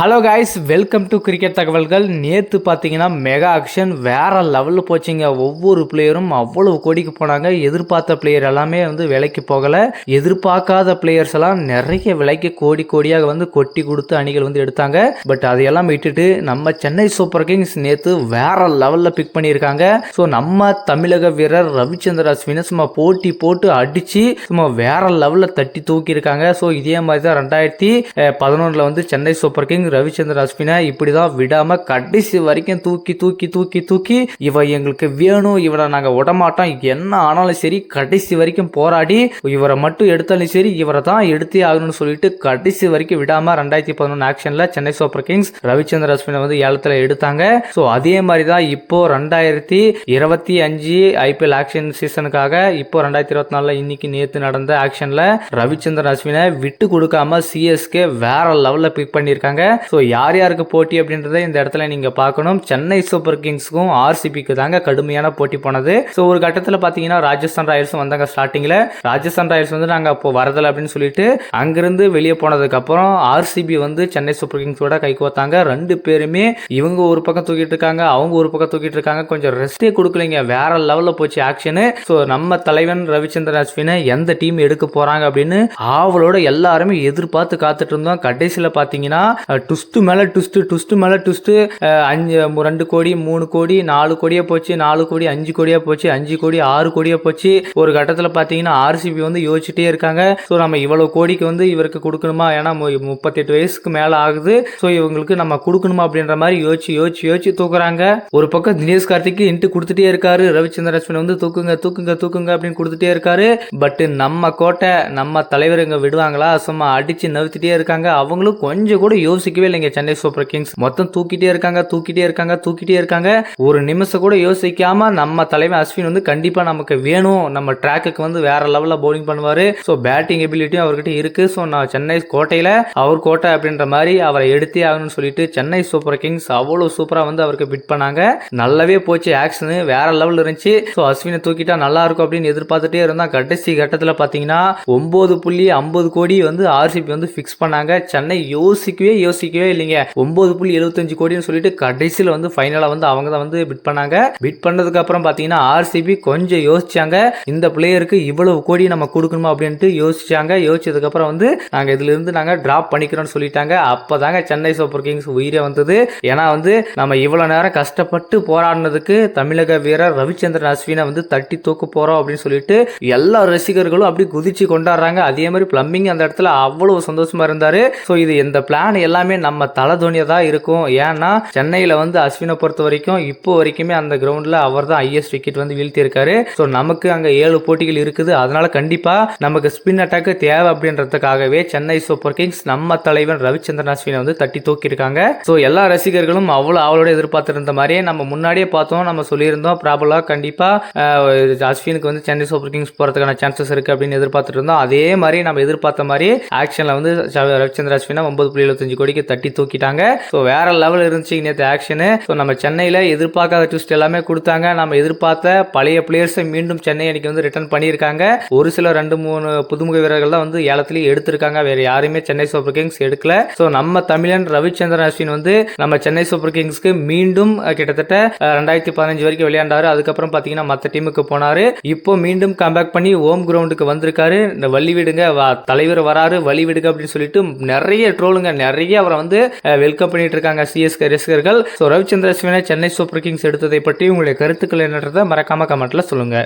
Hello guys welcome to cricket தகவல்கள் நேற்று பார்த்தீங்கன்னா மெகா ஆக்ஷன் வேற லெவலில் போச்சுங்க. ஒவ்வொரு பிளேயரும் அவ்வளவு கோடிக்கு போனாங்க. எதிர்பார்த்த பிளேயர் எல்லாமே வந்து விலைக்கு போகலை. எதிர்பார்க்காத பிளேயர்ஸ் எல்லாம் நிறைய விலைக்கு கோடி கோடியாக வந்து கொட்டி கொடுத்து அணிகள் வந்து எடுத்தாங்க. பட் அதையெல்லாம் விட்டுட்டு நம்ம சென்னை சூப்பர் கிங்ஸ் நேற்று வேற லெவலில் பிக் பண்ணியிருக்காங்க. ஸோ நம்ம தமிழக வீரர் ரவிச்சந்திர அஸ்வினை சும்மா போட்டி போட்டு அடித்து சும்மா வேற லெவலில் தட்டி தூக்கியிருக்காங்க. ஸோ இதே மாதிரி தான் ரெண்டாயிரத்தி பதினொன்றில் வந்து சென்னை சூப்பர் கிங்ஸ் ரவிச்சந்திர அஸ்வினை இப்படி தான் விடாமல் கடைசி வரைக்கும் தூக்கி தூக்கி தூக்கி தூக்கி இவ எங்களுக்கு வேணும் இவனை நாங்கள் விடமாட்டோம். என்ன ஆனாலும் சரி கடைசி வரைக்கும் போராடி இவரை மட்டும் எடுத்தாலும் சரி இவரை தான் எடுத்தே ஆகணும்னு சொல்லிட்டு கடைசி வரைக்கும் விடாமல் ரெண்டாயிரத்தி பதினொன்று ஆக்ஷனில் சென்னை சூப்பர் கிங்ஸ் ரவிச்சந்திர அஸ்வினை வந்து ஏலத்தில் எடுத்தாங்க. ஸோ அதே மாதிரி தான் இப்போ ரெண்டாயிரத்தி இருபத்தி அஞ்சு ஐபிஎல் ஆக்ஷன் சீசனுக்காக இப்போ ரெண்டாயிரத்தி இருபத்தி நாலில் இன்னைக்கு நேற்று நடந்த ஆக்ஷனில் ரவிச்சந்திரன் அஸ்வினை விட்டு கொடுக்காம சிஎஸ்கே வேற லெவலில் பிக் பண்ணியிருக்காங்க. ஸோ யார் யாருக்கு போட்டி அப்படின்றத இந்த இடத்துல நீங்கள் பார்க்கணும். சென்னை சூப்பர் கிங்ஸ்க்கும் ஆர்சிபிக்கு தாங்க கடுமையான போட்டி போனது. ஸோ ஒரு கட்டத்தில் பார்த்தீங்கன்னா ராஜஸ்தான் ராயல்ஸும் வந்தாங்க ஸ்டார்டிங்கில் ராஜஸ்தான் ராயல்ஸ் வந்து நாங்கள் அப்போ வரதில்லை அப்படின்னு சொல்லிட்டு அங்கிருந்து வெளியே போனதுக்கப்புறம் ஆர்சிபி வந்து சென்னை சூப்பர் கிங்ஸோட கை கோத்தாங்க. ரெண்டு பேருமே இவங்க ஒரு பக்கம் தூக்கிட்டு இருக்காங்க அவங்க ஒரு பக்கம் தூக்கிட்டு இருக்காங்க. கொஞ்சம் ரெஸ்டே கொடுக்கலைங்க. வேற லெவலில் போச்சு ஆக்ஷனு ஸோ நம்ம தலைவன் ரவிச்சந்திரன் அஸ்வினை எந்த டீம் எடுக்க போறாங்க அப்படின்னு ஆவலோட எல்லாருமே எதிர்பார்த்து காத்துட்டு இருந்தோம். கடைசியில் பார்த்தீங்கன்னா டுஸ்ட்டு மேலே டுஸ்ட்டு டுஸ்ட்டு மேலே டுஸ்ட்டு அஞ்சு ரெண்டு கோடி மூணு கோடி நாலு கோடியாக போச்சு நாலு கோடி அஞ்சு கோடியாக போச்சு அஞ்சு கோடி ஆறு கோடியாக போச்சு. ஒரு கட்டத்தில் பார்த்தீங்கன்னா ஆர்சிபி வந்து யோசிச்சுட்டே இருக்காங்க. ஸோ நம்ம இவ்வளோ கோடிக்கு வந்து இவருக்கு கொடுக்கணுமா? ஏன்னா முப்பத்தெட்டு வயசுக்கு மேலே ஆகுது. ஸோ இவங்களுக்கு நம்ம கொடுக்கணுமா அப்படின்ற மாதிரி யோசிச்சு யோசிச்சு யோசிச்சு தூக்குறாங்க. ஒரு பக்கம் தினேஷ் கார்த்திக்கு இன்ட்டு கொடுத்துட்டே இருக்காரு. ரவிச்சந்திர அஸ்வின் வந்து தூக்குங்க தூக்குங்க தூக்குங்க அப்படின்னு கொடுத்துட்டே இருக்காரு. பட் நம்ம கோட்டை நம்ம தலைவர் இங்கே விடுவாங்களா? சும்மா அடிச்சு நவுத்திட்டே இருக்காங்க. அவங்களும் கொஞ்சம் கூட யோசிக்கவே இல்லைங்க. சென்னை சூப்பர் கிங்ஸ் மொத்தம் தூக்கிட்டே இருக்காங்க தூக்கிட்டே இருக்காங்க தூக்கிட்டே இருக்காங்க. ஒரு நிமிஷம் கூட யோசிக்காம நம்ம தலைவன் அஸ்வின் வந்து கண்டிப்பா நமக்கு வேணும். நம்ம ட்ராக்குக்கு வந்து வேற லெவல்ல பவுலிங் பண்ணுவாரு. ஸோ பேட்டிங் எபிலிட்டியும் அவர்கிட்ட இருக்கு. ஸோ நான் சென்னை கோட்டையில அவர் கோட்டை அப்படின்ற மாதிரி அவரை எடுத்தே ஆகணும்னு சொல்லிட்டு சென்னை சூப்பர் கிங்ஸ் அவ்வளவு சூப்பரா வந்து அவருக்கு பிட் பண்ணாங்க. நல்லாவே போச்சு ஆக்ஷனு வேற லெவல் இருந்துச்சு. ஸோ அஸ்வினை தூக்கிட்டா நல்லா இருக்கும் அப்படின்னு எதிர்பார்த்துட்டே இருந்தா கடைசி கட்டத்தில் பார்த்தீங்கன்னா ஒன்பது புள்ளி ஐம்பது கோடி வந்து ஆர்சிபி வந்து ஃபிக்ஸ் பண்ணாங்க. சென்னை யோசிக்கவே யோசிக்கவே இல்லைங்க. ஒன்பது புள்ளி எழுபத்தஞ்சு கோடின்னு சொல்லிட்டு கடைசியில் வந்து ஃபைனலாக வந்து அவங்க தான் வந்து பிட் பண்ணாங்க. பிட் பண்ணதுக்கு அப்புறம் பார்த்தீங்கன்னா ஆர்சிபி கொஞ்சம் யோசிச்சாங்க. இந்த பிளேயருக்கு இவ்வளவு கோடி நம்ம கொடுக்கணுமா அப்படின்ட்டு யோசிச்சாங்க. யோசிச்சதுக்கப்புறம் வந்து நாங்கள் இதுல இருந்து நாங்கள் டிராப் பண்ணிக்கிறோம்னு சொல்லிட்டாங்க. அப்போதாங்க சென்னை சூப்பர் கிங்ஸ் உயிரே வந்தது. ஏன்னா வந்து நம்ம இவ்வளோ நேரம் கஷ்டப்பட்டு போராடினதுக்கு தமிழக வீரர் ரவிச்சந்திரன் அஸ்வினை வந்து தட்டி தூக்க போகிறோம் அப்படின்னு சொல்லிட்டு எல்லா ரசிகர்களும் அப்படி குதிச்சு கொண்டாடுறாங்க. அதே மாதிரி பிளம்பிங் அந்த இடத்துல அவ்வளவு சந்தோஷமா இருந்தாரு. ஸோ இது இந்த பிளான் எல்லாமே நம்ம தலை தான் இருக்கும். ஏன்னா சென்னையில் வந்து அஸ்வினை பொறுத்த வரைக்கும் இப்போ வரைக்குமே அந்த கிரவுண்டில் அவர் தான் ஐஎஸ் விக்கெட் வந்து வீழ்த்தியிருக்காரு. ஸோ நமக்கு அங்கே ஏழு போட்டிகள் இருக்குது. அதனால கண்டிப்பாக நமக்கு ஸ்பின் அட்டாக் தேவை அப்படின்றதுக்காகவே சென்னை சூப்பர் கிங்ஸ் நம்ம தலைவன் ரவிச்சந்திரன் அஸ்வினை வந்து தட்டி தூக்கியிருக்காங்க. ஸோ எல்லா ரசிகர்களும் அவ்வளோ அவளோட எதிர்பார்த்துருந்த மாதிரியே நம்ம முன்னாடியே பார்த்தோம். நம்ம சொல்லியிருந்தோம். ப்ராபலாக கண்டிப்பாக அஸ்வினுக்கு வந்து சென்னை சூப்பர் கிங்ஸ் போகிறதுக்கான சான்சஸ் இருக்குது அப்படின்னு எதிர்பார்த்துட்டு இருந்தோம் அதே மாதிரி நம்ம எதிர்பார்த்த மாதிரி ஆக்ஷனில் வந்து ரவிச்சந்திர அஸ்வினா ஒன்பது புள்ளி எழுபத்தஞ்சு கோடிக்கு தட்டி தூக்கிட்டாங்க. ஸோ வேற லெவல் இருந்துச்சு நேற்று ஆக்ஷனு ஸோ நம்ம சென்னையில் எதிர்பார்க்காத ட்விஸ்ட் எல்லாமே கொடுத்தாங்க. நம்ம எதிர்பார்த்த பழைய பிளேயர்ஸை மீண்டும் சென்னை அன்னைக்கு வந்து ரிட்டர்ன் பண்ணியிருக்காங்க. ஒரு சில ரெண்டு மூணு புதுமுக வீரர்கள் தான் வந்து ஏலத்திலேயே எடுத்திருக்காங்க. வேற யாருமே சென்னை சூப்பர் கிங்ஸ் எடுக்கல. ஸோ நம்ம தமிழன் ரவிச்சந்திரன் அஸ்வின் வந்து நம்ம சென்னை சூப்பர் கிங்ஸ்க்கு மீண்டும் கிட்டத்தட்ட ரெண்டாயிரத்தி பதினஞ்சு வரைக்கும் விளையாண்டாரு. அதுக்கப்புறம் பார்த்தீங்கன்னா மற்ற டீமுக்கு போனாரு. இப்போ மீண்டும் கம்பேக் பண்ணி ஹோம் கிரவுண்டுக்கு வந்திருக்காரு. இந்த வள்ளி விடுங்க தலைவர் வராரு. வழி விடுங்க அப்படின்னு சொல்லிட்டு நிறைய ட்ரோலுங்க நிறைய அவரை வந்து வெல்கம் பண்ணிட்டு இருக்காங்க சிஎஸ்கே ரசிகர்கள். ஸோ ரவிச்சந்திர அஸ்வினை சென்னை சூப்பர் கிங்ஸ் எடுத்ததை பற்றி உங்களுடைய கருத்துக்கள் என்னன்றதை மறக்காம கமெண்ட்ல சொல்லுங்க.